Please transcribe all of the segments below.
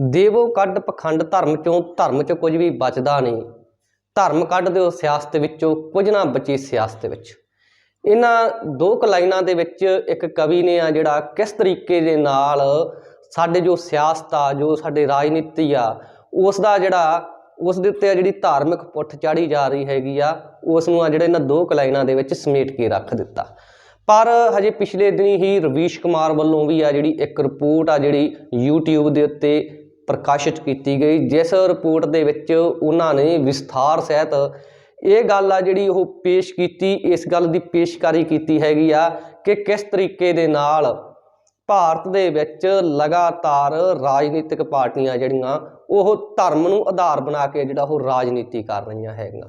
ਦੇਵੋ ਕੱਢ ਪਖੰਡ ਧਰਮ ਚੋਂ, ਧਰਮ ਚ ਕੁਝ ਵੀ ਬਚਦਾ ਨਹੀਂ। ਧਰਮ ਕੱਢ ਦਿਓ ਸਿਆਸਤ ਵਿੱਚੋਂ, ਕੁਝ ਨਾ ਬਚੇ ਸਿਆਸਤ ਵਿੱਚ। ਇਹਨਾਂ ਦੋ ਕਲਾਈਨਾਂ ਦੇ ਵਿੱਚ ਇੱਕ ਕਵੀ ਨੇ ਆ ਜਿਹੜਾ ਕਿਸ ਤਰੀਕੇ ਦੇ ਨਾਲ ਸਾਡੇ ਜੋ ਸਿਆਸਤ ਆ, ਜੋ ਸਾਡੇ ਰਾਜਨੀਤੀ ਆ, ਉਸ ਦਾ ਜਿਹੜਾ, ਉਸ ਦੇ ਉੱਤੇ ਆ ਜਿਹੜੀ ਧਾਰਮਿਕ ਪੁੱਠ ਚਾੜੀ ਜਾ ਰਹੀ ਹੈਗੀ ਆ, ਉਸ ਨੂੰ ਆ ਜਿਹੜੇ ਇਹਨਾਂ ਦੋ ਕਲਾਈਨਾਂ ਦੇ ਵਿੱਚ ਸਮੇਟ ਕੇ ਰੱਖ ਦਿੱਤਾ। ਪਰ ਹਜੇ ਪਿਛਲੇ ਦਿਨੀ ਹੀ ਰਵੀਸ਼ ਕੁਮਾਰ ਵੱਲੋਂ ਵੀ ਆ ਜਿਹੜੀ ਇੱਕ ਰਿਪੋਰਟ ਆ ਜਿਹੜੀ YouTube ਦੇ ਉੱਤੇ ਪ੍ਰਕਾਸ਼ਿਤ ਕੀਤੀ ਗਈ, ਜਿਸ ਰਿਪੋਰਟ ਦੇ ਵਿੱਚ ਉਹਨਾਂ ਨੇ ਵਿਸਥਾਰ ਸਹਿਤ ਇਹ ਗੱਲ ਆ ਜਿਹੜੀ ਉਹ ਪੇਸ਼ ਕੀਤੀ, ਇਸ ਗੱਲ ਦੀ ਪੇਸ਼ਕਾਰੀ ਕੀਤੀ ਹੈਗੀ ਆ ਕਿ ਕਿਸ ਤਰੀਕੇ ਦੇ ਨਾਲ ਭਾਰਤ ਦੇ ਵਿੱਚ ਲਗਾਤਾਰ ਰਾਜਨੀਤਿਕ ਪਾਰਟੀਆਂ ਜਿਹੜੀਆਂ, ਉਹ ਧਰਮ ਨੂੰ ਆਧਾਰ ਬਣਾ ਕੇ ਜਿਹੜਾ ਉਹ ਰਾਜਨੀਤੀ ਕਰ ਰਹੀਆਂ ਹੈਗੀਆਂ।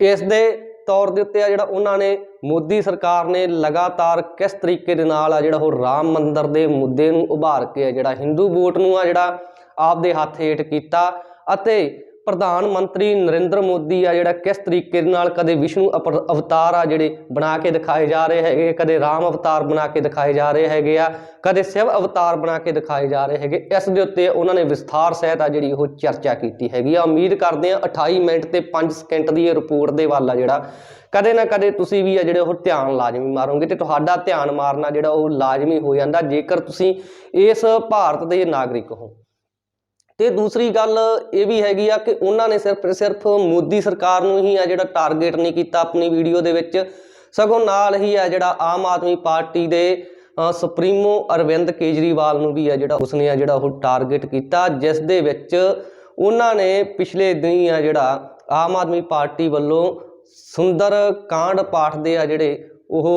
ਇਸ ਦੇ ਤੌਰ ਦੇ ਉੱਤੇ ਆ ਜਿਹੜਾ ਉਹਨਾਂ ਨੇ, ਮੋਦੀ ਸਰਕਾਰ ਨੇ ਲਗਾਤਾਰ ਕਿਸ ਤਰੀਕੇ ਦੇ ਨਾਲ ਆ ਜਿਹੜਾ ਉਹ ਰਾਮ ਮੰਦਰ ਦੇ ਮੁੱਦੇ ਨੂੰ ਉਭਾਰ ਕੇ ਆ ਜਿਹੜਾ ਹਿੰਦੂ ਵੋਟ ਨੂੰ ਆ ਜਿਹੜਾ ਆਪਦੇ ਹੱਥ ਹੇਠ ਕੀਤਾ ਅਤੇ ਪ੍ਰਧਾਨ ਮੰਤਰੀ ਨਰਿੰਦਰ ਮੋਦੀ ਆ ਜਿਹੜਾ ਕਿਸ ਤਰੀਕੇ ਨਾਲ ਕਦੇ ਵਿਸ਼ਨੂੰ ਅਪਰ- ਅਵਤਾਰ ਆ ਜਿਹੜੇ ਬਣਾ ਕੇ ਦਿਖਾਏ ਜਾ ਰਹੇ ਹੈਗੇ, ਕਦੇ ਰਾਮ ਅਵਤਾਰ ਬਣਾ ਕੇ ਦਿਖਾਏ ਜਾ ਰਹੇ ਹੈਗੇ ਆ, ਕਦੇ ਸ਼ਿਵ ਅਵਤਾਰ ਬਣਾ ਕੇ ਦਿਖਾਏ ਜਾ ਰਹੇ ਹੈਗੇ, ਇਸ ਦੇ ਉੱਤੇ ਉਹਨਾਂ ਨੇ ਵਿਸਥਾਰ ਸਹਿਤ ਆ ਜਿਹੜੀ ਉਹ ਚਰਚਾ ਕੀਤੀ ਹੈਗੀ ਆ। ਉਮੀਦ ਕਰਦੇ ਆ 28 ਮਿੰਟ ਤੇ 5 ਸਕਿੰਟ ਦੀ ਇਹ ਰਿਪੋਰਟ ਦੇ ਵੱਲ ਆ ਜਿਹੜਾ, ਕਦੇ ਨਾ ਕਦੇ ਤੁਸੀਂ ਵੀ ਆ ਜਿਹੜੇ ਉਹ ਧਿਆਨ ਲਾਜ਼ਮੀ ਮਾਰੋਗੇ ਤੇ ਤੁਹਾਡਾ ਧਿਆਨ ਮਾਰਨਾ ਜਿਹੜਾ ਉਹ ਲਾਜ਼ਮੀ ਹੋ ਜਾਂਦਾ, ਜੇਕਰ ਤੁਸੀਂ ਇਸ ਭਾਰਤ ਦੇ ਨਾਗਰਿਕ ਹੋ। ਤੇ ਦੂਸਰੀ ਗੱਲ ਇਹ ਵੀ ਹੈਗੀ ਆ ਕਿ ਉਹਨਾਂ ਨੇ ਸਿਰਫ ਸਿਰਫ ਮੋਦੀ ਸਰਕਾਰ ਨੂੰ ਹੀ ਆ ਜਿਹੜਾ ਟਾਰਗੇਟ ਨਹੀਂ ਕੀਤਾ ਆਪਣੀ ਵੀਡੀਓ ਦੇ ਵਿੱਚ। ਸਗੋਂ ਨਾਲ ਹੀ ਆ ਜਿਹੜਾ ਆਮ ਆਦਮੀ ਪਾਰਟੀ ਦੇ ਸੁਪਰੀਮੋ ਅਰਵਿੰਦ ਕੇਜਰੀਵਾਲ ਨੂੰ ਵੀ ਆ ਜਿਹੜਾ ਉਸਨੇ ਆ ਜਿਹੜਾ ਉਹ ਟਾਰਗੇਟ ਕੀਤਾ, ਜਿਸ ਦੇ ਵਿੱਚ ਉਹਨਾਂ ਨੇ ਪਿਛਲੇ ਦਿਨੀ ਆ ਜਿਹੜਾ ਆਮ ਆਦਮੀ ਪਾਰਟੀ ਵੱਲੋਂ ਸੁੰਦਰ ਕਾਂਡ ਪਾਠ ਦੇ ਆ ਜਿਹੜੇ ਉਹ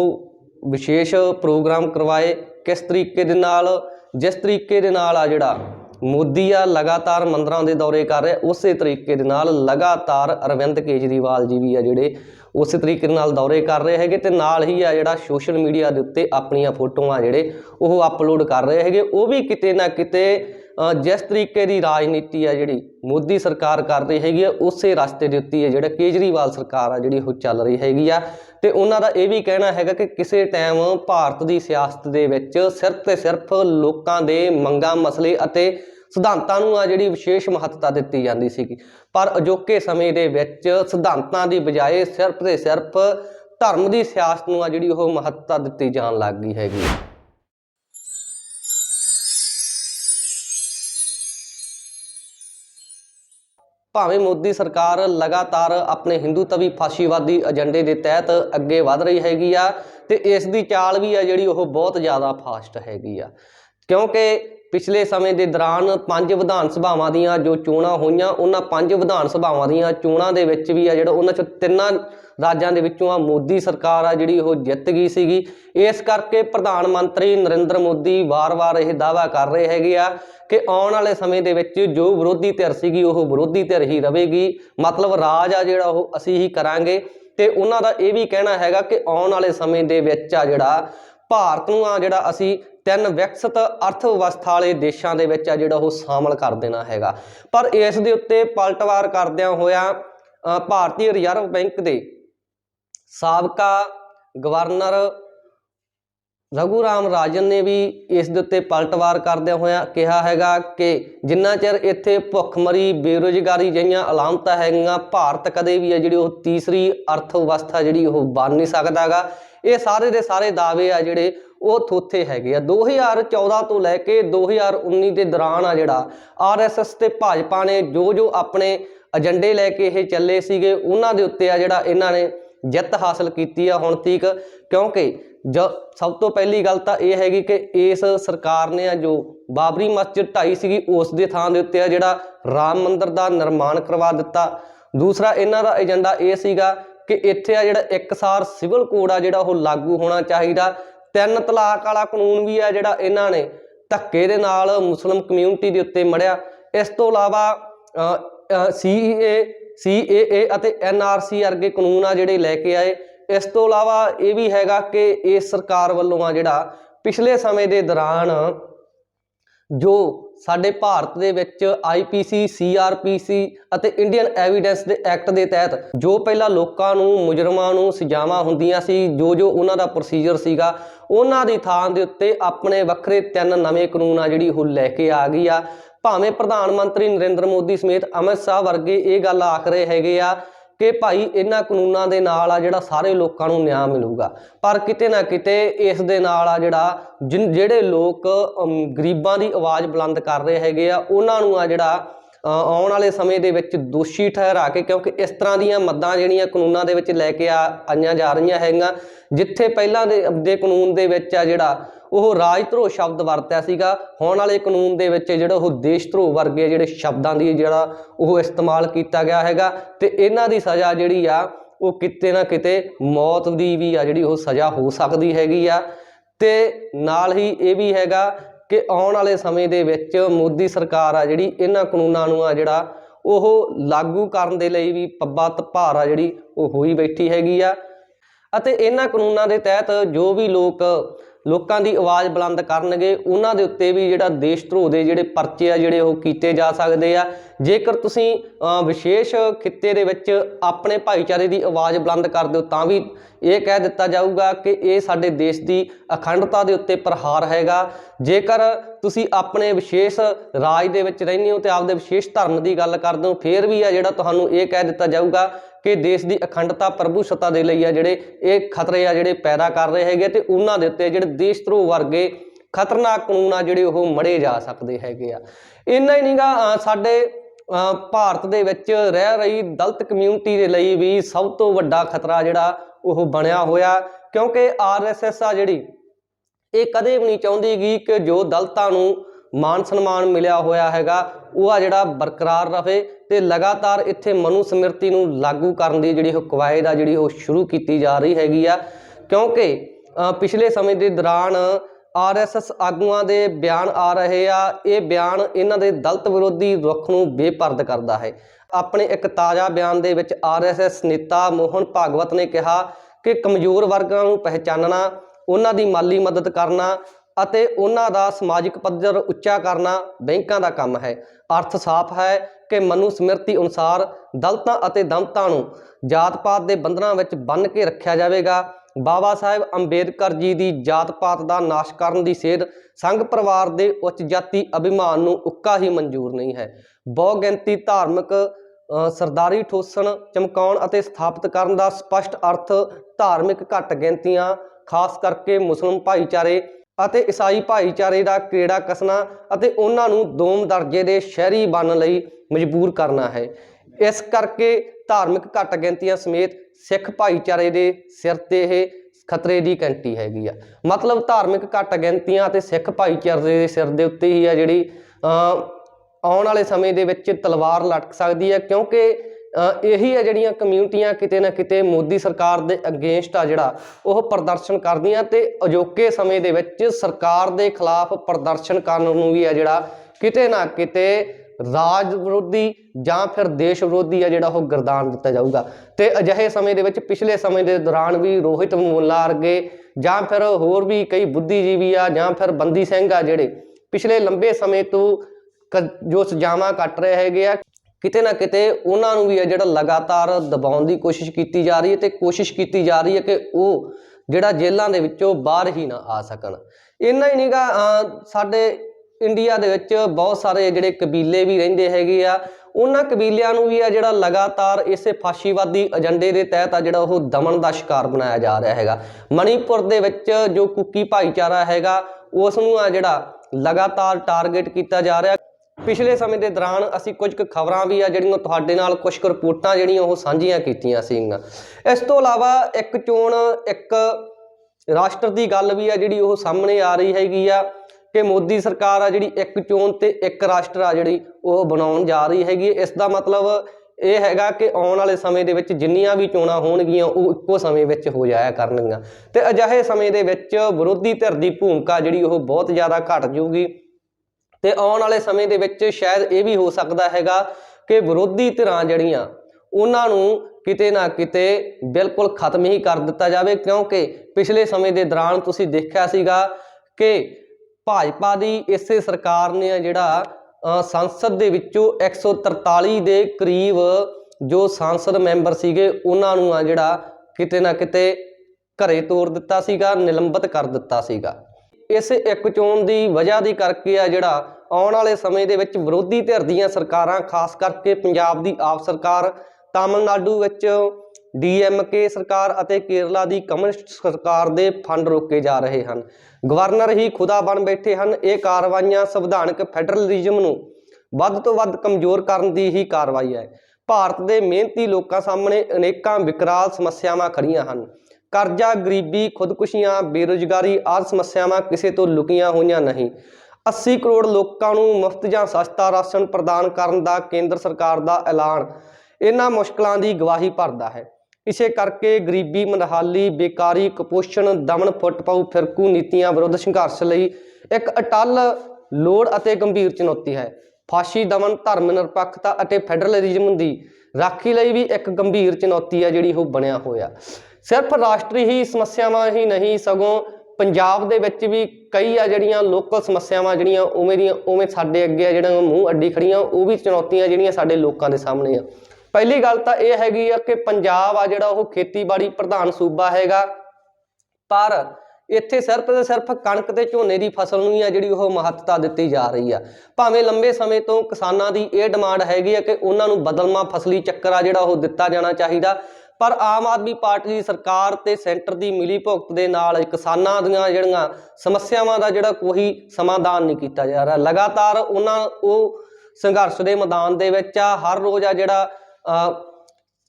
ਵਿਸ਼ੇਸ਼ ਪ੍ਰੋਗਰਾਮ ਕਰਵਾਏ। ਕਿਸ ਤਰੀਕੇ ਦੇ ਨਾਲ, ਜਿਸ ਤਰੀਕੇ ਦੇ ਨਾਲ ਆ ਜਿਹੜਾ ਮੋਦੀ ਆ ਲਗਾਤਾਰ ਮੰਦਰਾਂ ਦੇ ਦੌਰੇ ਕਰ ਰਿਹਾ। ਉਸੇ ਤਰੀਕੇ ਦੇ ਨਾਲ ਲਗਾਤਾਰ ਅਰਵਿੰਦ ਕੇਜਰੀਵਾਲ ਜੀ ਵੀ ਆ ਜਿਹੜੇ ਉਸੇ ਤਰੀਕੇ ਦੇ ਨਾਲ ਦੌਰੇ ਕਰ ਰਹੇ ਹੈਗੇ ਤੇ ਨਾਲ ਹੀ ਆ ਜਿਹੜਾ ਸੋਸ਼ਲ ਮੀਡੀਆ ਦੇ ਉੱਤੇ ਆਪਣੀਆਂ ਫੋਟੋਆਂ ਜਿਹੜੇ ਉਹ ਅਪਲੋਡ ਕਰ ਰਹੇ ਹੈਗੇ। ਉਹ ਵੀ ਕਿਤੇ ਨਾ ਕਿਤੇ ਜਿਸ ਤਰੀਕੇ ਦੀ ਰਾਜਨੀਤੀ ਆ ਜਿਹੜੀ ਮੋਦੀ ਸਰਕਾਰ ਕਰ ਰਹੀ ਹੈਗੀ ਆ, ਉਸੇ ਰਸਤੇ ਦੇ ਉੱਤੇ ਆ ਜਿਹੜਾ ਕੇਜਰੀਵਾਲ ਸਰਕਾਰ ਆ ਜਿਹੜੀ ਉਹ ਚੱਲ ਰਹੀ ਹੈਗੀ ਆ। ਤੇ ਉਹਨਾਂ ਦਾ ਇਹ ਵੀ ਕਹਿਣਾ ਹੈਗਾ ਕਿ ਕਿਸੇ ਟਾਈਮ ਭਾਰਤ ਦੀ ਸਿਆਸਤ ਦੇ ਵਿੱਚ ਸਿਰਫ ਤੇ ਸਿਰਫ ਲੋਕਾਂ ਦੇ ਮੰਗਾਂ, ਮਸਲੇ ਅਤੇ ਸਿਧਾਂਤਾਂ ਨੂੰ ਆ ਜਿਹੜੀ ਵਿਸ਼ੇਸ਼ ਮਹੱਤਤਾ ਦਿੱਤੀ ਜਾਂਦੀ ਸੀਗੀ। ਪਰ ਅਜੋਕੇ ਸਮੇਂ ਦੇ ਵਿੱਚ ਸਿਧਾਂਤਾਂ ਦੀ ਬਜਾਏ ਸਿਰਫ ਤੇ ਸਿਰਫ ਧਰਮ ਦੀ ਸਿਆਸਤ ਨੂੰ ਆ ਜਿਹੜੀ ਉਹ ਮਹੱਤਤਾ ਦਿੱਤੀ ਜਾਣ ਲੱਗ ਗਈ ਹੈਗੀ। ਭਾਵੇਂ ਮੋਦੀ ਸਰਕਾਰ ਲਗਾਤਾਰ ਆਪਣੇ ਹਿੰਦੂਤਵੀ ਫਾਸ਼ੀਵਾਦੀ ਏਜੰਡੇ ਦੇ ਤਹਿਤ ਅੱਗੇ ਵਧ ਰਹੀ ਹੈਗੀ ਆ, ਤੇ ਇਸ ਦੀ ਚਾਲ ਵੀ ਆ ਜਿਹੜੀ ਉਹ ਬਹੁਤ ਜ਼ਿਆਦਾ ਫਾਸਟ ਹੈਗੀ ਆ। ਕਿਉਂਕਿ ਪਿਛਲੇ ਸਮੇਂ ਦੇ ਦੌਰਾਨ ਪੰਜ ਵਿਧਾਨ ਸਭਾਵਾਂ ਦੀਆਂ ਜੋ ਚੋਣਾਂ ਹੋਈਆਂ, ਉਹਨਾਂ ਪੰਜ ਵਿਧਾਨ ਸਭਾਵਾਂ ਦੀਆਂ ਚੋਣਾਂ ਦੇ ਵਿੱਚ ਵੀ ਆ ਜਿਹੜਾ ਉਹਨਾਂ 'ਚ ਤਿੰਨਾਂ ਰਾਜਾਂ ਦੇ ਵਿੱਚੋਂ ਆ ਮੋਦੀ ਸਰਕਾਰ ਆ ਜਿਹੜੀ ਉਹ ਜਿੱਤ ਗਈ ਸੀਗੀ। ਇਸ ਕਰਕੇ ਪ੍ਰਧਾਨ ਮੰਤਰੀ ਨਰਿੰਦਰ ਮੋਦੀ ਵਾਰ-ਵਾਰ ਇਹ ਦਾਅਵਾ ਕਰ ਰਹੇ ਹੈਗੇ ਆ ਕਿ ਆਉਣ ਵਾਲੇ ਸਮੇਂ ਦੇ ਵਿੱਚ ਜੋ ਵਿਰੋਧੀ ਧਿਰ ਸੀਗੀ, ਉਹ ਵਿਰੋਧੀ ਧਿਰ ਹੀ ਰਹੇਗੀ। ਮਤਲਬ ਰਾਜ ਆ ਜਿਹੜਾ ਉਹ ਅਸੀਂ ਹੀ ਕਰਾਂਗੇ। ਤੇ ਉਹਨਾਂ ਦਾ ਇਹ ਵੀ ਕਹਿਣਾ ਹੈਗਾ ਕਿ ਆਉਣ ਵਾਲੇ ਸਮੇਂ ਦੇ ਵਿੱਚ ਆ ਜਿਹੜਾ ਭਾਰਤ ਨੂੰ ਆ ਜਿਹੜਾ ਅਸੀਂ ਤਿੰਨ ਵਿਕਸਿਤ ਅਰਥ ਵਿਵਸਥਾ ਵਾਲੇ ਦੇਸ਼ਾਂ ਦੇ ਵਿੱਚ ਆ ਜਿਹੜਾ ਉਹ ਸ਼ਾਮਲ ਕਰ ਦੇਣਾ ਹੈਗਾ। ਪਰ ਇਸ ਦੇ ਉੱਤੇ ਪਲਟਵਾਰ ਕਰਦਿਆਂ ਹੋਇਆ ਭਾਰਤੀ ਰਿਜ਼ਰਵ ਬੈਂਕ ਦੇ ਸਾਬਕਾ ਗਵਰਨਰ ਰਘੂ ਰਾਮ ਰਾਜਨ ਨੇ ਵੀ ਇਸ ਦੇ ਉੱਤੇ ਪਲਟਵਾਰ ਕਰਦਿਆਂ ਹੋਇਆਂ ਕਿਹਾ ਹੈਗਾ ਕਿ ਜਿੰਨਾ ਚਿਰ ਇੱਥੇ ਭੁੱਖਮਰੀ, ਬੇਰੁਜ਼ਗਾਰੀ ਜਿਹੀਆਂ ਅਲਾਮਤਾਂ ਹੈਗੀਆਂ, ਭਾਰਤ ਕਦੇ ਵੀ ਹੈ ਜਿਹੜੀ ਉਹ ਤੀਸਰੀ ਅਰਥ ਵਿਵਸਥਾ ਜਿਹੜੀ ਉਹ ਬਣ ਨਹੀਂ ਸਕਦਾਗਾ। ਇਹ ਸਾਰੇ ਦੇ ਸਾਰੇ ਦਾਅਵੇ ਆ ਜਿਹੜੇ ਉਹ ਥੋਥੇ ਹੈਗੇ ਆ। 2014 ਤੋਂ ਲੈ ਕੇ 2019 ਦੇ ਦੌਰਾਨ ਆ ਜਿਹੜਾ ਆਰਐਸਐਸ ਤੇ ਭਾਜਪਾ ਨੇ ਜੋ ਜੋ ਆਪਣੇ ਏਜੰਡੇ ਲੈ ਕੇ ਇਹ ਚੱਲੇ ਸੀਗੇ, ਉਹਨਾਂ ਦੇ ਉੱਤੇ ਆ ਜਿਹੜਾ ਇਹਨਾਂ ਨੇ ਜਿੱਤ ਹਾਸਲ ਕੀਤੀ ਆ ਹੁਣ ਤੀਕ। ਕਿਉਂਕਿ ਜ ਸਭ ਤੋਂ ਪਹਿਲੀ ਗੱਲ ਤਾਂ ਇਹ ਹੈਗੀ ਕਿ ਇਸ ਸਰਕਾਰ ਨੇ ਆ ਜੋ ਬਾਬਰੀ ਮਸਜਿਦ ਢਾਈ ਸੀਗੀ, ਉਸ ਦੇ ਥਾਂ ਦੇ ਉੱਤੇ ਆ ਜਿਹੜਾ ਰਾਮ ਮੰਦਿਰ ਦਾ ਨਿਰਮਾਣ ਕਰਵਾ ਦਿੱਤਾ। ਦੂਸਰਾ, ਇਹਨਾਂ ਦਾ ਏਜੰਡਾ ਇਹ ਸੀਗਾ ਕਿ ਇੱਥੇ ਆ ਜਿਹੜਾ ਇੱਕਸਾਰ ਸਿਵਲ ਕੋਡ ਆ ਜਿਹੜਾ ਉਹ ਲਾਗੂ ਹੋਣਾ ਚਾਹੀਦਾ। ਤਿੰਨ ਤਲਾਕ ਵਾਲਾ ਕਾਨੂੰਨ ਵੀ ਆ ਜਿਹੜਾ ਇਹਨਾਂ ਨੇ ਧੱਕੇ ਦੇ ਨਾਲ ਮੁਸਲਿਮ ਕਮਿਊਨਿਟੀ ਦੇ ਉੱਤੇ ਮੜਿਆ। ਇਸ ਤੋਂ ਇਲਾਵਾ ਸੀਏ ਸੀਏਏ ਅਤੇ ਐਨਆਰਸੀ ਵਰਗੇ ਕਾਨੂੰਨ ਆ ਜਿਹੜੇ ਲੈ ਕੇ ਆਏ। ਇਸ ਤੋਂ ਇਲਾਵਾ ਇਹ ਵੀ ਹੈਗਾ ਕਿ ਇਸ ਸਰਕਾਰ ਵੱਲੋਂ ਆ ਜਿਹੜਾ ਪਿਛਲੇ ਸਮੇਂ ਦੇ ਦੌਰਾਨ ਜੋ ਸਾਡੇ ਭਾਰਤ ਦੇ ਵਿੱਚ ਆਈਪੀਸੀ ਸੀਆਰਪੀਸੀ ਅਤੇ ਇੰਡੀਅਨ ਐਵੀਡੈਂਸ ਦੇ ਐਕਟ ਦੇ ਤਹਿਤ ਜੋ ਪਹਿਲਾਂ ਲੋਕਾਂ ਨੂੰ, ਮੁਜਰਮਾਂ ਨੂੰ ਸਜ਼ਾਵਾਂ ਹੁੰਦੀਆਂ ਸੀ, ਜੋ ਜੋ ਉਹਨਾਂ ਦਾ ਪ੍ਰੋਸੀਜਰ ਸੀਗਾ, ਉਹਨਾਂ ਦੀ ਥਾਂ ਦੇ ਉੱਤੇ ਆਪਣੇ ਵੱਖਰੇ ਤਿੰਨ ਨਵੇਂ ਕਾਨੂੰਨ ਆ ਜਿਹੜੀ ਉਹ ਲੈ ਕੇ ਆ ਗਈ ਆ। ਭਾਵੇਂ ਪ੍ਰਧਾਨ ਮੰਤਰੀ ਨਰਿੰਦਰ ਮੋਦੀ ਸਮੇਤ ਅਮਿਤ ਸ਼ਾਹ ਵਰਗੇ ਇਹ ਗੱਲ ਆਖ ਰਹੇ ਹੈਗੇ ਆ ਕਿ ਭਾਈ ਇਹਨਾਂ ਕਾਨੂੰਨਾਂ ਦੇ ਨਾਲ ਆ ਜਿਹੜਾ ਸਾਰੇ ਲੋਕਾਂ ਨੂੰ ਨਿਆਂ ਮਿਲੂਗਾ। ਪਰ ਕਿਤੇ ਨਾ ਕਿਤੇ ਇਸ ਦੇ ਨਾਲ ਆ ਜਿਹੜਾ ਜਿਨ, ਜਿਹੜੇ ਲੋਕ ਗਰੀਬਾਂ ਦੀ ਆਵਾਜ਼ ਬੁਲੰਦ ਕਰ ਰਹੇ ਹੈਗੇ ਆ, ਉਹਨਾਂ ਨੂੰ ਆ ਜਿਹੜਾ ਆਉਣ ਵਾਲੇ ਸਮੇਂ ਦੇ ਵਿੱਚ ਦੋਸ਼ੀ ਠਹਿਰਾ ਕੇ, ਕਿਉਂਕਿ ਇਸ ਤਰ੍ਹਾਂ ਦੀਆਂ ਮੱਦਾਂ ਜਿਹੜੀਆਂ ਕਾਨੂੰਨਾਂ ਦੇ ਵਿੱਚ ਲੈ ਕੇ ਆ, ਆਈਆਂ ਜਾ ਰਹੀਆਂ ਹੈਗੀਆਂ। ਜਿੱਥੇ ਪਹਿਲਾਂ ਦੇ ਦੇ ਕਾਨੂੰਨ ਦੇ ਵਿੱਚ ਆ ਜਿਹੜਾ, ਉਹ ਰਾਜ ਧਰੋਹ ਸ਼ਬਦ ਵਰਤਿਆ ਸੀਗਾ, ਹੁਣ ਵਾਲੇ ਕਾਨੂੰਨ ਦੇ ਵਿੱਚ ਜਿਹੜਾ ਉਹ ਦੇਸ਼ ਧਰੋਹ ਵਰਗੇ ਜਿਹੜੇ ਸ਼ਬਦਾਂ ਦੀ ਜਿਹੜਾ ਉਹ ਇਸਤੇਮਾਲ ਕੀਤਾ ਗਿਆ ਹੈਗਾ। ਤੇ ਇਹਨਾਂ ਦੀ ਸਜ਼ਾ ਜਿਹੜੀ ਆ, ਉਹ ਕਿਤੇ ਨਾ ਕਿਤੇ ਮੌਤ ਦੀ ਵੀ ਆ ਜਿਹੜੀ ਉਹ ਸਜ਼ਾ ਹੋ ਸਕਦੀ ਹੈਗੀ ਆ। ਤੇ ਨਾਲ ਹੀ ਇਹ ਵੀ ਹੈਗਾ ਕਿ ਆਉਣ ਵਾਲੇ ਸਮੇਂ ਦੇ ਵਿੱਚ ਮੋਦੀ ਸਰਕਾਰ ਆ ਜਿਹੜੀ ਇਹਨਾਂ ਕਾਨੂੰਨਾਂ ਨੂੰ ਆ ਜਿਹੜਾ ਉਹ ਲਾਗੂ ਕਰਨ ਦੇ ਲਈ ਵੀ ਪੱਬਾ ਭਾਰ ਆ ਜਿਹੜੀ ਉਹ ਹੋਈ ਬੈਠੀ ਹੈਗੀ ਆ। ਅਤੇ ਇਹਨਾਂ ਕਾਨੂੰਨਾਂ ਦੇ ਤਹਿਤ ਜੋ ਵੀ ਲੋਕ ਲੋਕਾਂ ਦੀ ਆਵਾਜ਼ ਬੁਲੰਦ ਕਰਨਗੇ, ਉਹਨਾਂ ਦੇ ਉੱਤੇ ਵੀ ਜਿਹੜਾ ਦੇਸ਼ ਧਰੋਹ ਦੇ ਜਿਹੜੇ ਪਰਚੇ ਆ, ਜਿਹੜੇ ਉਹ ਕੀਤੇ ਜਾ ਸਕਦੇ ਆ। ਜੇਕਰ ਤੁਸੀਂ ਵਿਸ਼ੇਸ਼ ਖਿੱਤੇ ਦੇ ਵਿੱਚ ਆਪਣੇ ਭਾਈਚਾਰੇ ਦੀ ਆਵਾਜ਼ ਬੁਲੰਦ ਕਰਦੇ ਹੋ ਤਾਂ ਵੀ ਇਹ ਕਹਿ ਦਿੱਤਾ ਜਾਊਗਾ ਕਿ ਇਹ ਸਾਡੇ ਦੇਸ਼ ਦੀ ਅਖੰਡਤਾ ਦੇ ਉੱਤੇ ਪ੍ਰਹਾਰ ਹੈਗਾ। ਜੇਕਰ ਤੁਸੀਂ ਆਪਣੇ ਵਿਸ਼ੇਸ਼ ਰਾਜ ਦੇ ਵਿੱਚ ਰਹਿੰਦੇ ਹੋ ਤੇ ਆਪਦੇ ਵਿਸ਼ੇਸ਼ ਧਰਮ ਦੀ ਗੱਲ ਕਰਦੇ ਹੋ, ਫੇਰ ਵੀ ਆ ਜਿਹੜਾ ਤੁਹਾਨੂੰ ਇਹ ਕਹਿ ਦਿੱਤਾ ਜਾਊਗਾ ਕਿ ਦੇਸ਼ ਦੀ ਅਖੰਡਤਾ ਪ੍ਰਭੂਸੱਤਾ ਦੇ ਲਈ ਆ ਜਿਹੜੇ ਇਹ ਖਤਰੇ ਆ ਜਿਹੜੇ ਪੈਦਾ ਕਰ ਰਹੇ ਹੈਗੇ ਤੇ ਉਹਨਾਂ ਦੇ ਉੱਤੇ ਜਿਹੜੇ ਦੇਸ਼ ਧਰੋ ਵਰਗੇ ਖਤਰਨਾਕ ਕਾਨੂੰਨ ਆ ਜਿਹੜੇ ਉਹ ਮੜੇ ਜਾ ਸਕਦੇ ਹੈਗੇ ਆ। ਇੰਨਾ ਹੀ ਨਹੀਂਗਾ ਸਾਡੇ ਭਾਰਤ ਦੇ ਵਿੱਚ ਰਹਿ ਰਹੀ ਦਲਤ ਕਮਿਊਨਿਟੀ ਦੇ ਲਈ ਵੀ ਸਭ ਤੋਂ ਵੱਡਾ ਖਤਰਾ ਜਿਹੜਾ ਉਹ ਬਣਿਆ ਹੋਇਆ, ਕਿਉਂਕਿ ਆਰਐਸਐਸ ਆ ਜਿਹੜੀ, ਇਹ ਕਦੇ ਵੀ ਨਹੀਂ ਚਾਹੁੰਦੀ ਗੀ ਕਿ ਜੋ ਦਲਤਾਂ ਨੂੰ ਮਾਨ ਸਨਮਾਨ ਮਿਲਿਆ ਹੋਇਆ ਹੈਗਾ ਉਹ ਆ ਜਿਹੜਾ ਬਰਕਰਾਰ ਰਵੇ ਤੇ ਲਗਾਤਾਰ ਇੱਥੇ ਮਨੂ ਸਮਿਰਤੀ ਨੂੰ ਲਾਗੂ ਕਰਨ ਦੀ ਜਿਹੜੀ ਉਹ ਕਵਾਇਦ ਆ, ਜਿਹੜੀ ਉਹ ਸ਼ੁਰੂ ਕੀਤੀ ਜਾ ਰਹੀ ਹੈਗੀ ਆ। ਕਿਉਂਕਿ ਪਿਛਲੇ ਸਮੇਂ ਦੇ ਦੌਰਾਨ ਆਰਐਸਐਸ ਆਗੂਆਂ ਦੇ ਬਿਆਨ ਆ ਰਹੇ ਆ, ਇਹ ਬਿਆਨ ਇਹਨਾਂ ਦੇ ਦਲਤ ਵਿਰੋਧੀ ਰੁਖ ਨੂੰ ਬੇਪਰਦ ਕਰਦਾ ਹੈ। ਆਪਣੇ ਇੱਕ ਤਾਜ਼ਾ ਬਿਆਨ ਦੇ ਵਿੱਚ ਆਰਐਸਐਸ ਨੇਤਾ ਮੋਹਨ ਭਾਗਵਤ ਨੇ ਕਿਹਾ ਕਿ ਕਮਜ਼ੋਰ ਵਰਗਾਂ ਨੂੰ ਪਹਿਚਾਨਣਾ, ਉਹਨਾਂ ਦੀ ਮਾਲੀ ਮਦਦ ਕਰਨਾ ਅਤੇ ਉਹਨਾਂ ਦਾ ਸਮਾਜਿਕ ਪੱਧਰ ਉੱਚਾ ਕਰਨਾ ਬੈਂਕਾਂ ਦਾ ਕੰਮ ਹੈ। ਅਰਥ ਸਾਫ਼ ਹੈ ਕਿ ਮਨੂ ਸਮਿਰਤੀ ਅਨੁਸਾਰ ਦਲਤਾਂ ਅਤੇ ਦਮਤਾਂ ਨੂੰ ਜਾਤ-ਪਾਤ ਦੇ ਬੰਧਨਾਂ ਵਿੱਚ ਬੰਨ੍ਹ ਕੇ ਰੱਖਿਆ ਜਾਵੇਗਾ। ਬਾਬਾ ਸਾਹਿਬ ਅੰਬੇਦਕਰ ਜੀ ਦੀ ਜਾਤ-ਪਾਤ ਦਾ ਨਾਸ਼ ਕਰਨ ਦੀ ਸੇਧ ਸੰਘ ਪਰਿਵਾਰ ਦੇ ਉੱਚ ਜਾਤੀ ਅਭਿਮਾਨ ਨੂੰ ਉੱਕਾ ਹੀ ਮਨਜ਼ੂਰ ਨਹੀਂ ਹੈ। ਬਹੁ ਗਿਣਤੀ ਧਾਰਮਿਕ ਸਰਦਾਰੀ ਠੋਸਣ, ਚਮਕਾਉਣ ਅਤੇ ਸਥਾਪਿਤ ਕਰਨ ਦਾ ਸਪਸ਼ਟ ਅਰਥ ਧਾਰਮਿਕ ਘੱਟ ਗਿਣਤੀਆਂ, ਖਾਸ ਕਰਕੇ ਮੁਸਲਮ ਭਾਈਚਾਰੇ ਅਤੇ ਈਸਾਈ ਭਾਈਚਾਰੇ ਦਾ ਕੀੜਾ ਕਸਣਾ ਅਤੇ ਉਹਨਾਂ ਨੂੰ ਦੋਮ ਦਰਜੇ ਦੇ ਸ਼ਹਿਰੀ ਬਣਨ ਲਈ ਮਜਬੂਰ ਕਰਨਾ ਹੈ। ਇਸ ਕਰਕੇ ਧਾਰਮਿਕ ਘੱਟ ਗਿਣਤੀਆਂ ਸਮੇਤ ਸਿੱਖ ਭਾਈਚਾਰੇ ਦੇ ਸਿਰ ਤੇ ਇਹ ਖਤਰੇ ਦੀ ਘੰਟੀ ਹੈਗੀ ਆ। ਮਤਲਬ ਧਾਰਮਿਕ ਘੱਟ ਗਿਣਤੀਆਂ ਅਤੇ ਸਿੱਖ ਭਾਈਚਾਰੇ ਦੇ ਸਿਰ ਦੇ ਉੱਤੇ ਹੀ ਆ ਜਿਹੜੀ ਆਉਣ ਵਾਲੇ ਸਮੇਂ ਦੇ ਵਿੱਚ ਤਲਵਾਰ ਲਟਕ ਸਕਦੀ ਹੈ ਕਿਉਂਕਿ ਇਹੀ ਆ ਜਿਹੜੀਆਂ ਕਮਿਊਨਿਟੀਆਂ ਕਿਤੇ ਨਾ ਕਿਤੇ ਮੋਦੀ ਸਰਕਾਰ ਦੇ ਅਗੇਂਸਟ ਆ ਜਿਹੜਾ, ਉਹ ਪ੍ਰਦਰਸ਼ਨ ਕਰਦੀਆਂ ਤੇ ਅਜੋਕੇ ਸਮੇਂ ਦੇ ਵਿੱਚ ਸਰਕਾਰ ਦੇ ਖਿਲਾਫ ਪ੍ਰਦਰਸ਼ਨ ਕਰਨ ਨੂੰ ਵੀ ਆ ਜਿਹੜਾ ਕਿਤੇ ਨਾ ਕਿਤੇ ਰਾਜ ਵਿਰੋਧੀ ਜਾਂ ਫਿਰ ਦੇਸ਼ ਵਿਰੋਧੀ ਆ ਜਿਹੜਾ ਉਹ ਗਰਦਾਨ ਦਿੱਤਾ ਜਾਊਗਾ। ਤੇ ਅਜਿਹੇ ਸਮੇਂ ਦੇ ਵਿੱਚ ਪਿਛਲੇ ਸਮੇਂ ਦੇ ਦੌਰਾਨ ਵੀ ਰੋਹਿਤ ਮੁੱਲਾ ਵਰਗੇ ਜਾਂ ਫਿਰ ਹੋਰ ਵੀ ਕਈ ਬੁੱਧੀਜੀਵੀ ਆ ਜਾਂ ਫਿਰ ਬੰਦੀ ਸਿੰਘ ਆ ਜਿਹੜੇ, ਪਿਛਲੇ ਲੰਬੇ ਸਮੇਂ ਤੋਂ ਕ- ਜੋ ਸਜ਼ਾਵਾਂ ਕੱਟ ਰਹੇ ਹੈਗੇ ਆ ਕਿਤੇ ਨਾ ਕਿਤੇ ਉਹਨਾਂ ਨੂੰ ਵੀ ਹੈ ਜਿਹੜਾ ਲਗਾਤਾਰ ਦਬਾਉਣ ਦੀ ਕੋਸ਼ਿਸ਼ ਕੀਤੀ ਜਾ ਰਹੀ ਹੈ ਤੇ ਕੋਸ਼ਿਸ਼ ਕੀਤੀ ਜਾ ਰਹੀ ਹੈ ਕਿ ਉਹ ਜਿਹੜਾ ਜੇਲ੍ਹਾਂ ਦੇ ਵਿੱਚੋਂ ਬਾਹਰ ਹੀ ਨਾ ਆ ਸਕਣ। ਇੰਨਾ ਹੀ ਨਹੀਂਗਾ ਸਾਡੇ ਇੰਡੀਆ ਦੇ ਵਿੱਚ ਬਹੁਤ ਸਾਰੇ ਜਿਹੜੇ ਕਬੀਲੇ ਵੀ ਰਹਿੰਦੇ ਹੈਗੇ ਆ, ਉਹਨਾਂ ਕਬੀਲਿਆਂ ਨੂੰ ਵੀ ਆ ਜਿਹੜਾ ਲਗਾਤਾਰ ਇਸੇ ਫਾਸ਼ੀਵਾਦੀ ਏਜੰਡੇ ਦੇ ਤਹਿਤ ਆ ਜਿਹੜਾ ਉਹ ਦਮਨ ਦਾ ਸ਼ਿਕਾਰ ਬਣਾਇਆ ਜਾ ਰਿਹਾ ਹੈਗਾ। ਮਣੀਪੁਰ ਦੇ ਵਿੱਚ ਜੋ ਕੁੱਕੀ ਭਾਈਚਾਰਾ ਹੈਗਾ, ਉਸ ਨੂੰ ਆ ਜਿਹੜਾ ਲਗਾਤਾਰ ਟਾਰਗੇਟ ਕੀਤਾ ਜਾ ਰਿਹਾ। ਪਿਛਲੇ ਸਮੇਂ ਦੇ ਦੌਰਾਨ ਅਸੀਂ ਕੁਝ ਕੁ ਖਬਰਾਂ ਵੀ ਆ ਜਿਹੜੀਆਂ ਤੁਹਾਡੇ ਨਾਲ ਕੁਝ ਕੁ ਰਿਪੋਰਟਾਂ ਜਿਹੜੀਆਂ ਉਹ ਸਾਂਝੀਆਂ ਕੀਤੀਆਂ ਸੀਗੀਆਂ। ਇਸ ਤੋਂ ਇਲਾਵਾ ਇੱਕ ਚੋਣ, ਇੱਕ ਰਾਸ਼ਟਰ ਦੀ ਗੱਲ ਵੀ ਆ ਜਿਹੜੀ ਉਹ ਸਾਹਮਣੇ ਆ ਰਹੀ ਹੈਗੀ ਆ ਕਿ ਮੋਦੀ ਸਰਕਾਰ ਆ ਜਿਹੜੀ ਇੱਕ ਚੋਣ ਤੇ ਇੱਕ ਰਾਸ਼ਟਰ ਆ ਜਿਹੜੀ ਉਹ ਬਣਾਉਣ ਜਾ ਰਹੀ ਹੈਗੀ ਇਸ ਦਾ ਮਤਲਬ ਇਹ ਹੈਗਾ ਕਿ ਆਉਣ ਵਾਲੇ ਸਮੇਂ ਦੇ ਵਿੱਚ ਜਿੰਨੀਆਂ ਵੀ ਚੋਣਾਂ ਹੋਣਗੀਆਂ ਉਹ ਇੱਕੋ ਸਮੇਂ ਵਿੱਚ ਹੋ ਜਾਇਆ ਕਰਨਗੀਆਂ। ਤੇ ਅਜਿਹੇ ਸਮੇਂ ਦੇ ਵਿੱਚ ਵਿਰੋਧੀ ਧਿਰ ਦੀ ਭੂਮਿਕਾ ਜਿਹੜੀ ਉਹ ਬਹੁਤ ਜ਼ਿਆਦਾ ਘਟ ਜੂਗੀ ਤੇ ਆਉਣ ਵਾਲੇ ਸਮੇਂ ਦੇ ਵਿੱਚ ਸ਼ਾਇਦ ਇਹ ਵੀ ਹੋ ਸਕਦਾ ਹੈਗਾ ਕਿ ਵਿਰੋਧੀ ਧਿਰਾਂ ਜਿਹੜੀਆਂ, ਉਹਨਾਂ ਨੂੰ ਕਿਤੇ ਨਾ ਕਿਤੇ ਬਿਲਕੁਲ ਖਤਮ ਹੀ ਕਰ ਦਿੱਤਾ ਜਾਵੇ, ਕਿਉਂਕਿ ਪਿਛਲੇ ਸਮੇਂ ਦੇ ਦੌਰਾਨ ਤੁਸੀਂ ਦੇਖਿਆ ਸੀਗਾ ਕਿ ਭਾਜਪਾ ਦੀ ਇਸੇ ਸਰਕਾਰ ਨੇ ਜਿਹੜਾ ਸੰਸਦ ਦੇ ਵਿੱਚੋਂ 143 ਦੇ ਕਰੀਬ ਜੋ ਸੰਸਦ ਮੈਂਬਰ ਸੀਗੇ, ਉਹਨਾਂ ਨੂੰ ਆ ਜਿਹੜਾ ਕਿਤੇ ਨਾ ਕਿਤੇ ਘਰੇ ਤੋਰ ਦਿੱਤਾ ਸੀਗਾ, ਨਿਲੰਬਿਤ ਕਰ ਦਿੱਤਾ ਸੀਗਾ। ਇਸ ਇੱਕ ਚੋਣ ਦੀ ਵਜ੍ਹਾ ਦੀ ਕਰਕੇ ਆ ਜਿਹੜਾ ਆਉਣ ਵਾਲੇ ਸਮੇਂ ਦੇ ਵਿੱਚ ਵਿਰੋਧੀ ਧਿਰ ਦੀਆਂ ਸਰਕਾਰਾਂ, ਖਾਸ ਕਰਕੇ ਪੰਜਾਬ ਦੀ ਆਪ ਸਰਕਾਰ, ਤਾਮਿਲਨਾਡੂ ਵਿੱਚ ਡੀਐਮਕੇ ਸਰਕਾਰ ਅਤੇ ਕੇਰਲਾ ਦੀ ਕਮਿਊਨਿਸਟ ਸਰਕਾਰ ਦੇ ਫੰਡ ਰੋਕੇ ਜਾ ਰਹੇ ਹਨ। ਗਵਰਨਰ ਹੀ ਖੁਦਾ ਬਣ ਬੈਠੇ ਹਨ। ਇਹ ਕਾਰਵਾਈਆਂ ਸੰਵਿਧਾਨਕ ਫੈਡਰਲਿਜ਼ਮ ਨੂੰ ਵੱਧ ਤੋਂ ਵੱਧ ਕਮਜ਼ੋਰ ਕਰਨ ਦੀ ਹੀ ਕਾਰਵਾਈ ਹੈ। ਭਾਰਤ ਦੇ ਮਿਹਨਤੀ ਲੋਕਾਂ ਸਾਹਮਣੇ ਅਨੇਕਾਂ ਵਿਕਰਾਲ ਸਮੱਸਿਆਵਾਂ ਖੜੀਆਂ ਹਨ। ਕਰਜ਼ਾ, ਗਰੀਬੀ, ਖੁਦਕੁਸ਼ੀਆਂ, ਬੇਰੁਜ਼ਗਾਰੀ ਆਦਿ ਸਮੱਸਿਆਵਾਂ ਕਿਸੇ ਤੋਂ ਲੁਕੀਆਂ ਹੋਈਆਂ ਨਹੀਂ। 80 ਕਰੋੜ ਲੋਕਾਂ ਨੂੰ ਮੁਫਤ ਜਾਂ ਸਸਤਾ ਰਾਸ਼ਨ ਪ੍ਰਦਾਨ ਕਰਨ ਦਾ ਕੇਂਦਰ ਸਰਕਾਰ ਦਾ ਐਲਾਨ। ਇਹਨਾਂ ਮੁਸ਼ਕਲਾਂ ਦੀ ਗਵਾਹੀ ਭਰਦਾ ਹੈ। ਇਸੇ ਕਰਕੇ ਗਰੀਬੀ, ਮਨਹਾਲੀ, ਬੇਕਾਰੀ, ਕੁਪੋਸ਼ਣ, ਦਮਨ ਫੁੱਟਪਾਉ ਫਿਰਕੂ ਨੀਤੀਆਂ ਵਿਰੁੱਧ ਸੰਘਰਸ਼ ਲਈ ਇੱਕ ਅਟੱਲ ਲੋੜ ਅਤੇ ਗੰਭੀਰ ਚੁਣੌਤੀ ਹੈ। ਫਾਸ਼ੀ, ਦਮਨ, ਧਰਮ ਨਿਰਪੱਖਤਾ ਅਤੇ ਫੈਡਰਲਿਜ਼ਮ ਦੀ ਰਾਖੀ ਲਈ ਵੀ ਇੱਕ ਗੰਭੀਰ ਚੁਣੌਤੀ ਹੈ ਜਿਹੜੀ ਉਹ ਬਣਿਆ ਹੋਇਆ। ਸਿਰਫ ਰਾਸ਼ਟਰੀ ਹੀ ਸਮੱਸਿਆਵਾਂ ਹੀ ਨਹੀਂ, ਸਗੋਂ ਪੰਜਾਬ ਦੇ ਵਿੱਚ ਵੀ ਕਈ ਆ ਜਿਹੜੀਆਂ ਲੋਕਲ ਸਮੱਸਿਆਵਾਂ ਜਿਹੜੀਆਂ ਉਵੇਂ ਦੀਆਂ, ਉਵੇਂ ਸਾਡੇ ਅੱਗੇ ਆ ਜਿਹੜਾ ਮੂੰਹ ਅੱਡੀ ਖੜੀਆਂ, ਉਹ ਵੀ ਚੁਣੌਤੀਆਂ ਜਿਹੜੀਆਂ ਸਾਡੇ ਲੋਕਾਂ ਦੇ ਸਾਹਮਣੇ ਆ। ਪਹਿਲੀ ਗੱਲ ਤਾਂ ਇਹ ਹੈਗੀ ਆ ਕਿ ਪੰਜਾਬ ਆ ਜਿਹੜਾ ਉਹ ਖੇਤੀਬਾੜੀ ਪ੍ਰਧਾਨ ਸੂਬਾ ਹੈਗਾ, ਪਰ ਇੱਥੇ ਸਿਰਫ ਤੇ ਸਿਰਫ ਕਣਕ ਤੇ ਝੋਨੇ ਦੀ ਫਸਲ ਨੂੰ ਹੀ ਆ ਜਿਹੜੀ ਉਹ ਮਹੱਤਤਾ ਦਿੱਤੀ ਜਾ ਰਹੀ ਆ। ਭਾਵੇਂ ਲੰਬੇ ਸਮੇਂ ਤੋਂ ਕਿਸਾਨਾਂ ਦੀ ਇਹ ਡਿਮਾਂਡ ਹੈਗੀ ਆ ਕਿ ਉਹਨਾਂ ਨੂੰ ਬਦਲਵਾਂ ਫਸਲੀ ਚੱਕਰ ਆ ਜਿਹੜਾ ਉਹ ਦਿੱਤਾ ਜਾਣਾ ਚਾਹੀਦਾ ਪਰ ਆਮ ਆਦਮੀ ਪਾਰਟੀ ਦੀ ਸਰਕਾਰ ਤੇ ਸੈਂਟਰ ਦੀ ਮਿਲੀ ਭੁਗਤ ਦੇ ਨਾਲ ਕਿਸਾਨਾਂ ਦੀਆਂ ਜਿਹੜੀਆਂ ਸਮੱਸਿਆਵਾਂ ਦਾ ਜਿਹੜਾ ਕੋਈ ਸਮਾਧਾਨ ਨਹੀਂ ਕੀਤਾ ਜਾ ਰਿਹਾ। ਲਗਾਤਾਰ ਉਹਨਾਂ ਉਹ ਸੰਘਰਸ਼ ਦੇ ਮੈਦਾਨ ਦੇ ਵਿੱਚ ਆ, ਹਰ ਰੋਜ਼ ਆ ਜਿਹੜਾ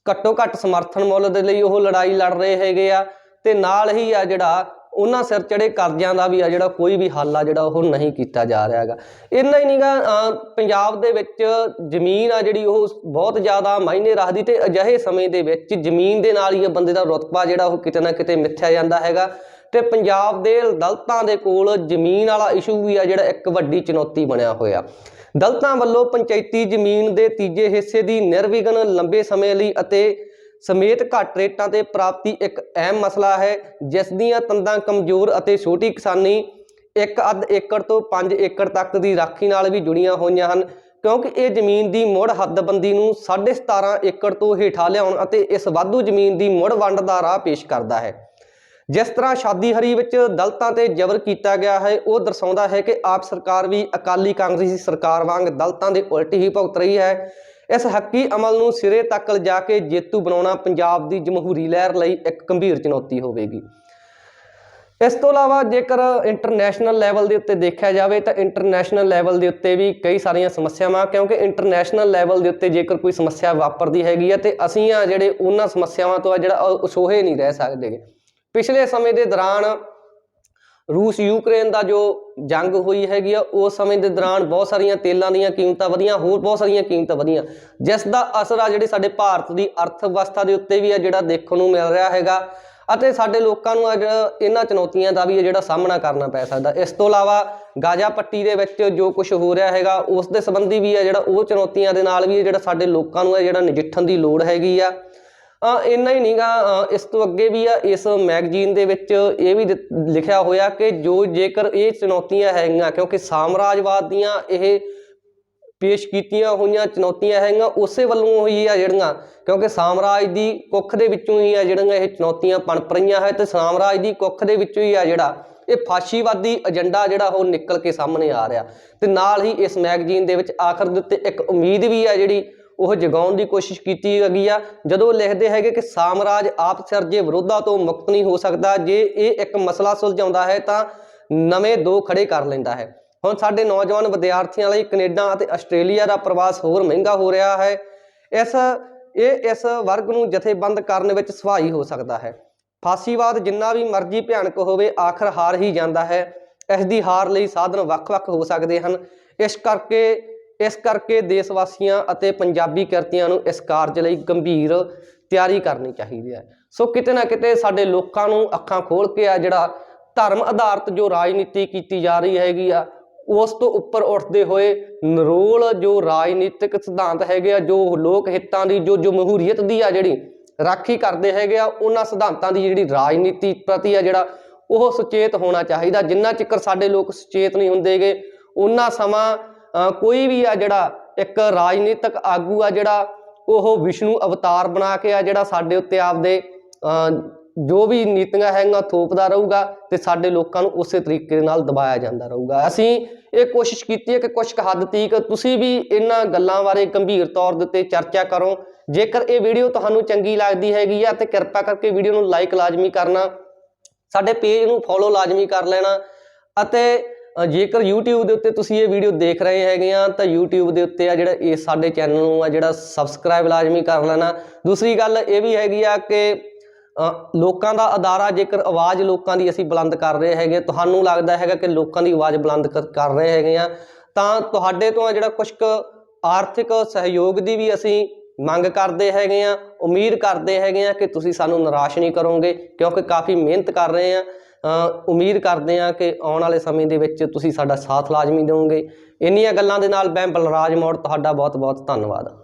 ਘੱਟੋ ਘੱਟ ਸਮਰਥਨ ਮੁੱਲ ਦੇ ਲਈ ਉਹ ਲੜਾਈ ਲੜ ਰਹੇ ਹੈਗੇ ਆ ਤੇ ਨਾਲ ਹੀ ਆ ਜਿਹੜਾ ਉਹਨਾਂ ਸਿਰ ਚੜੇ ਕਰਜ਼ਿਆਂ ਦਾ ਵੀ ਆ ਜਿਹੜਾ ਕੋਈ ਵੀ ਹੱਲ ਆ ਜਿਹੜਾ ਉਹ ਨਹੀਂ ਕੀਤਾ ਜਾ ਰਿਹਾ ਹੈਗਾ। ਇੰਨਾ ਹੀ ਨਹੀਂਗਾ ਪੰਜਾਬ ਦੇ ਵਿੱਚ ਜ਼ਮੀਨ ਆ ਜਿਹੜੀ ਉਹ ਬਹੁਤ ਜ਼ਿਆਦਾ ਮਾਇਨੇ ਰੱਖਦੀ ਤੇ ਅਜਿਹੇ ਸਮੇਂ ਦੇ ਵਿੱਚ ਜ਼ਮੀਨ ਦੇ ਨਾਲ ਹੀ ਇਹ ਬੰਦੇ ਦਾ ਰੁਤਬਾ ਜਿਹੜਾ ਉਹ ਕਿਤੇ ਨਾ ਕਿਤੇ ਮਿੱਥਿਆ ਜਾਂਦਾ ਹੈਗਾ। ਤੇ ਪੰਜਾਬ ਦੇ ਦਲਤਾਂ ਦੇ ਕੋਲ ਜ਼ਮੀਨ ਵਾਲਾ ਇਸ਼ੂ ਵੀ ਆ ਜਿਹੜਾ ਇੱਕ ਵੱਡੀ ਚੁਣੌਤੀ ਬਣਿਆ ਹੋਇਆ। ਦਲਤਾਂ ਵੱਲੋਂ ਪੰਚਾਇਤੀ ਜ਼ਮੀਨ ਦੇ ਤੀਜੇ ਹਿੱਸੇ ਦੀ ਨਿਰਵਿਘਨ ਲੰਬੇ ਸਮੇਂ ਲਈ ਅਤੇ ਸਮੇਤ ਘੱਟ ਰੇਟਾਂ ਤੇ ਪ੍ਰਾਪਤੀ ਇੱਕ ਅਹਿਮ ਮਸਲਾ ਹੈ, ਜਿਸ ਦੀਆਂ ਤੰਦਾਂ ਕਮਜ਼ੋਰ ਅਤੇ ਛੋਟੀ ਕਿਸਾਨੀ ਇੱਕ ਅੱਧ ਏਕੜ ਤੋਂ 5 ਏਕੜ ਤੱਕ ਦੀ ਰਾਖੀ ਨਾਲ ਵੀ ਜੁੜੀਆਂ ਹੋਈਆਂ ਹਨ, ਕਿਉਂਕਿ ਇਹ ਜ਼ਮੀਨ ਦੀ ਮੁੜ ਹੱਦਬੰਦੀ ਨੂੰ 17.5 ਏਕੜ ਤੋਂ ਹੇਠਾਂ ਲਿਆਉਣ ਅਤੇ ਇਸ ਵਾਧੂ ਜ਼ਮੀਨ ਦੀ ਮੁੜ ਵੰਡ ਦਾ ਰਾਹ ਪੇਸ਼ ਕਰਦਾ ਹੈ। ਜਿਸ ਤਰ੍ਹਾਂ ਸ਼ਾਦੀ ਹਰੀ ਵਿੱਚ ਦਲਤਾਂ ਤੇ ਜ਼ਬਰ ਕੀਤਾ ਗਿਆ ਹੈ, ਉਹ ਦਰਸਾਉਂਦਾ ਹੈ ਕਿ ਆਪ ਸਰਕਾਰ ਵੀ ਅਕਾਲੀ ਕਾਂਗਰਸੀ ਸਰਕਾਰ ਵਾਂਗ ਦਲਤਾਂ ਦੇ ਉਲਟ ਹੀ ਭੁਗਤ ਰਹੀ ਹੈ। ਇਸ ਹੱਕੀ ਅਮਲ ਨੂੰ ਸਿਰੇ ਤੱਕ ਲਿਜਾ ਕੇ ਜੇਤੂ ਬਣਾਉਣਾ ਪੰਜਾਬ ਦੀ ਜਮਹੂਰੀ ਲਹਿਰ ਲਈ ਇੱਕ ਗੰਭੀਰ ਚੁਣੌਤੀ ਹੋਵੇਗੀ। ਇਸ ਤੋਂ ਇਲਾਵਾ ਜੇਕਰ ਇੰਟਰਨੈਸ਼ਨਲ ਲੈਵਲ ਦੇ ਉੱਤੇ ਦੇਖਿਆ ਜਾਵੇ ਤਾਂ ਇੰਟਰਨੈਸ਼ਨਲ ਲੈਵਲ ਦੇ ਉੱਤੇ ਵੀ ਕਈ ਸਾਰੀਆਂ ਸਮੱਸਿਆਵਾਂ, ਕਿਉਂਕਿ ਇੰਟਰਨੈਸ਼ਨਲ ਲੈਵਲ ਦੇ ਉੱਤੇ ਜੇਕਰ ਕੋਈ ਸਮੱਸਿਆ ਵਾਪਰਦੀ ਹੈਗੀ ਆ ਤੇ ਅਸੀਂ ਆ ਜਿਹੜੇ ਉਹਨਾਂ ਸਮੱਸਿਆਵਾਂ ਤੋਂ ਆ ਜਿਹੜਾ ਉਹ ਅਸੋਹੇ ਨਹੀਂ ਰਹਿ ਸਕਦੇ। ਪਿਛਲੇ ਸਮੇਂ ਦੇ ਦੌਰਾਨ ਰੂਸ ਯੂਕਰੇਨ ਦਾ ਜੋ ਜੰਗ ਹੋਈ ਹੈਗੀ ਆ, ਉਸ ਸਮੇਂ ਦੇ ਦੌਰਾਨ ਬਹੁਤ ਸਾਰੀਆਂ ਤੇਲਾਂ ਦੀਆਂ ਕੀਮਤਾਂ ਵਧੀਆਂ, ਹੋਰ ਬਹੁਤ ਸਾਰੀਆਂ ਕੀਮਤਾਂ ਵਧੀਆਂ। ਜਿਸ ਦਾ ਅਸਰ ਆ ਜਿਹੜੇ ਸਾਡੇ ਭਾਰਤ ਦੀ ਅਰਥ ਵਿਵਸਥਾ ਦੇ ਉੱਤੇ ਵੀ ਆ, ਜਿਹੜਾ ਦੇਖਣ ਨੂੰ ਮਿਲ ਰਿਹਾ ਹੈਗਾ। ਅਤੇ ਸਾਡੇ ਲੋਕਾਂ ਨੂੰ ਅੱਜ ਇਹਨਾਂ ਚੁਣੌਤੀਆਂ ਦਾ ਵੀ ਆ ਜਿਹੜਾ ਸਾਹਮਣਾ ਕਰਨਾ ਪੈ ਸਕਦਾ। ਇਸ ਤੋਂ ਇਲਾਵਾ ਗਾਜ਼ਾ ਪੱਟੀ ਦੇ ਵਿੱਚ ਜੋ ਕੁਝ ਹੋ ਰਿਹਾ ਹੈਗਾ, ਉਸ ਦੇ ਸੰਬੰਧੀ ਵੀ ਆ ਜਿਹੜਾ ਉਹ ਚੁਣੌਤੀਆਂ ਦੇ ਨਾਲ ਵੀ ਆ ਜਿਹੜਾ ਸਾਡੇ ਲੋਕਾਂ ਨੂੰ ਆ ਜਿਹੜਾ ਨਜਿੱਠਣ ਦੀ ਲੋੜ ਹੈਗੀ ਆ। ਇੰਨਾ ਹੀ ਨਹੀਂਗਾ ਇਸ ਤੋਂ ਅੱਗੇ ਵੀ ਆ, ਇਸ ਮੈਗਜ਼ੀਨ ਦੇ ਵਿੱਚ ਇਹ ਵੀ ਲਿਖਿਆ ਹੋਇਆ ਕਿ ਜੋ ਜੇਕਰ ਇਹ ਚੁਣੌਤੀਆਂ ਹੈਗੀਆਂ, ਕਿਉਂਕਿ ਸਾਮਰਾਜਵਾਦ ਦੀਆਂ ਇਹ ਪੇਸ਼ ਕੀਤੀਆਂ ਹੋਈਆਂ ਚੁਣੌਤੀਆਂ ਹੈਗੀਆਂ, ਉਸੇ ਵੱਲੋਂ ਹੀ ਆ ਜਿਹੜੀਆਂ, ਕਿਉਂਕਿ ਸਾਮਰਾਜ ਦੀ ਕੁੱਖ ਦੇ ਵਿੱਚੋਂ ਹੀ ਆ ਜਿਹੜੀਆਂ ਇਹ ਚੁਣੌਤੀਆਂ ਪਣਪ ਰਹੀਆਂ ਹੈ ਤੇ ਸਾਮਰਾਜ ਦੀ ਕੁੱਖ ਦੇ ਵਿੱਚੋਂ ਹੀ ਆ ਜਿਹੜਾ ਇਹ ਫਾਸ਼ੀਵਾਦੀ ਏਜੰਡਾ ਜਿਹੜਾ ਉਹ ਨਿਕਲ ਕੇ ਸਾਹਮਣੇ ਆ ਰਿਹਾ। ਤੇ ਨਾਲ ਹੀ ਇਸ ਮੈਗਜ਼ੀਨ ਦੇ ਵਿੱਚ ਆਖਰ ਦੇ ਉੱਤੇ ਇੱਕ ਉਮੀਦ ਵੀ ਆ ਜਿਹੜੀ ਉਹ ਜਗਾਉਣ ਦੀ ਕੋਸ਼ਿਸ਼ ਕੀਤੀ ਹੈਗੀ ਆ। ਜਦੋਂ ਲਿਖਦੇ ਹੈਗੇ ਕਿ ਸਾਮਰਾਜ ਆਪ ਸਿਰਜੇ ਵਿਰੋਧਾਂ ਤੋਂ ਮੁਕਤ ਨਹੀਂ ਹੋ ਸਕਦਾ, ਜੇ ਇਹ ਇੱਕ ਮਸਲਾ ਸੁਲਝਾਉਂਦਾ ਹੈ ਤਾਂ ਨਵੇਂ ਦੋ ਖੜੇ ਕਰ ਲੈਂਦਾ ਹੈ। ਹੁਣ ਸਾਡੇ ਨੌਜਵਾਨ ਵਿਦਿਆਰਥੀਆਂ ਲਈ ਕੈਨੇਡਾ ਅਤੇ ਆਸਟ੍ਰੇਲੀਆ ਦਾ ਪ੍ਰਵਾਸ ਹੋਰ ਮਹਿੰਗਾ ਹੋ ਰਿਹਾ ਹੈ। ਇਸ, ਇਹ ਇਸ ਵਰਗ ਨੂੰ ਜਥੇਬੰਦ ਕਰਨ ਵਿੱਚ ਸਹਾਈ ਹੋ ਸਕਦਾ ਹੈ। ਫਾਸੀਵਾਦ ਜਿੰਨਾ ਵੀ ਮਰਜ਼ੀ ਭਿਆਨਕ ਹੋਵੇ, ਆਖਰ ਹਾਰ ਹੀ ਜਾਂਦਾ ਹੈ। ਇਸ ਦੀ ਹਾਰ ਲਈ ਸਾਧਨ ਵੱਖ-ਵੱਖ ਹੋ ਸਕਦੇ ਹਨ। ਇਸ ਕਰਕੇ ਇਸ ਕਰਕੇ ਦੇਸ਼ ਵਾਸੀਆਂ ਅਤੇ ਪੰਜਾਬੀ ਕਿਰਤੀਆਂ ਨੂੰ ਇਸ ਕਾਰਜ ਲਈ ਗੰਭੀਰ ਤਿਆਰੀ ਕਰਨੀ ਚਾਹੀਦੀ ਹੈ। ਸੋ ਕਿਤੇ ਨਾ ਕਿਤੇ ਸਾਡੇ ਲੋਕਾਂ ਨੂੰ ਅੱਖਾਂ ਖੋਲ ਕੇ ਆ ਜਿਹੜਾ ਧਰਮ ਆਧਾਰਿਤ ਜੋ ਰਾਜਨੀਤੀ ਕੀਤੀ ਜਾ ਰਹੀ ਹੈਗੀ ਆ, ਉਸ ਤੋਂ ਉੱਪਰ ਉੱਠਦੇ ਹੋਏ ਨਰੋਲ ਜੋ ਰਾਜਨੀਤਿਕ ਸਿਧਾਂਤ ਹੈਗੇ ਆ, ਜੋ ਲੋਕ ਹਿੱਤਾਂ ਦੀ, ਜੋ ਜਮਹੂਰੀਅਤ ਦੀ ਆ ਜਿਹੜੀ ਰਾਖੀ ਕਰਦੇ ਹੈਗੇ ਆ, ਉਹਨਾਂ ਸਿਧਾਂਤਾਂ ਦੀ ਜਿਹੜੀ ਰਾਜਨੀਤੀ ਪ੍ਰਤੀ ਆ ਜਿਹੜਾ ਉਹ ਸੁਚੇਤ ਹੋਣਾ ਚਾਹੀਦਾ। ਜਿੰਨਾ ਚਿਕਰ ਸਾਡੇ ਲੋਕ ਸੁਚੇਤ ਨਹੀਂ ਹੁੰਦੇਗੇ, ਉਹਨਾਂ ਸਮਾਂ ਕੋਈ ਵੀ ਆ ਜਿਹੜਾ ਇੱਕ ਰਾਜਨੀਤਿਕ ਆਗੂ ਆ ਜਿਹੜਾ, ਉਹ ਵਿਸ਼ਨੂੰ ਅਵਤਾਰ ਬਣਾ ਕੇ ਆ ਜਿਹੜਾ ਸਾਡੇ ਉੱਤੇ ਆਪਦੇ ਜੋ ਵੀ ਨੀਤੀਆਂ ਹੈਗੀਆਂ ਥੋਪਦਾ ਰਹੂਗਾ ਤੇ ਸਾਡੇ ਲੋਕਾਂ ਨੂੰ ਉਸੇ ਤਰੀਕੇ ਨਾਲ ਦਬਾਇਆ ਜਾਂਦਾ ਰਹੂਗਾ। ਅਸੀਂ ਇਹ ਕੋਸ਼ਿਸ਼ ਕੀਤੀ ਹੈ ਕਿ ਕੁਝ ਹੱਦ ਤੀਕ ਤੁਸੀਂ ਵੀ ਇਹਨਾਂ ਗੱਲਾਂ ਬਾਰੇ ਗੰਭੀਰ ਤੌਰ ਦੇ ਉੱਤੇ ਚਰਚਾ ਕਰੋ। ਜੇਕਰ ਇਹ ਵੀਡੀਓ ਤੁਹਾਨੂੰ ਚੰਗੀ ਲੱਗਦੀ ਹੈਗੀ ਆ ਤੇ ਕਿਰਪਾ ਕਰਕੇ ਵੀਡੀਓ ਨੂੰ ਲਾਈਕ ਲਾਜ਼ਮੀ ਕਰਨਾ, ਸਾਡੇ ਪੇਜ ਨੂੰ ਫੋਲੋ ਲਾਜ਼ਮੀ ਕਰ ਲੈਣਾ ਅਤੇ ਜੇਕਰ YouTube ਦੇ ਉੱਤੇ ਤੁਸੀਂ ਇਹ ਵੀਡੀਓ ਦੇਖ ਰਹੇ ਹੈਗੇ ਆ, ਤਾਂ YouTube ਦੇ ਉੱਤੇ ਆ ਜਿਹੜਾ ਇਹ ਸਾਡੇ ਚੈਨਲ ਨੂੰ ਆ, ਜਿਹੜਾ ਸਬਸਕ੍ਰਾਈਬ ਲਾਜ਼ਮੀ ਕਰ ਲੈਣਾ। ਦੂਸਰੀ ਗੱਲ ਇਹ ਵੀ ਹੈਗੀ ਆ ਕਿ ਲੋਕਾਂ ਦਾ ਅਦਾਰਾ ਜੇਕਰ ਆਵਾਜ਼ ਲੋਕਾਂ ਦੀ ਅਸੀਂ ਬੁਲੰਦ ਕਰ ਰਹੇ ਹੈਗੇ, ਤੁਹਾਨੂੰ ਲੱਗਦਾ ਹੈਗਾ ਕਿ ਲੋਕਾਂ ਦੀ ਆਵਾਜ਼ ਬੁਲੰਦ ਕਰ ਕਰ ਰਹੇ ਹੈਗੇ ਆ, ਤਾਂ ਤੁਹਾਡੇ ਤੋਂ ਆ ਜਿਹੜਾ ਕੁਝ ਕੁ ਆਰਥਿਕ ਸਹਿਯੋਗ ਦੀ ਵੀ ਅਸੀਂ ਮੰਗ ਕਰਦੇ ਹੈਗੇ ਆ, ਉਮੀਦ ਕਰਦੇ ਹੈਗੇ ਆ ਕਿ ਤੁਸੀਂ ਸਾਨੂੰ ਨਿਰਾਸ਼ ਨਹੀਂ ਕਰੋਗੇ, ਕਿਉਂਕਿ ਕਾਫੀ ਮਿਹਨਤ ਕਰ ਰਹੇ ਆ। ਉਮੀਦ ਕਰਦੇ ਹਾਂ ਕਿ ਆਉਣ ਵਾਲੇ ਸਮੇਂ ਦੇ ਵਿੱਚ ਤੁਸੀਂ ਸਾਡਾ ਸਾਥ ਲਾਜ਼ਮੀ ਦਿਓਗੇ ਇੰਨੀਆਂ ਗੱਲਾਂ ਦੇ ਨਾਲ ਮੈਂ ਬਲਰਾਜ ਮੋੜ, ਤੁਹਾਡਾ ਬਹੁਤ ਬਹੁਤ ਧੰਨਵਾਦ।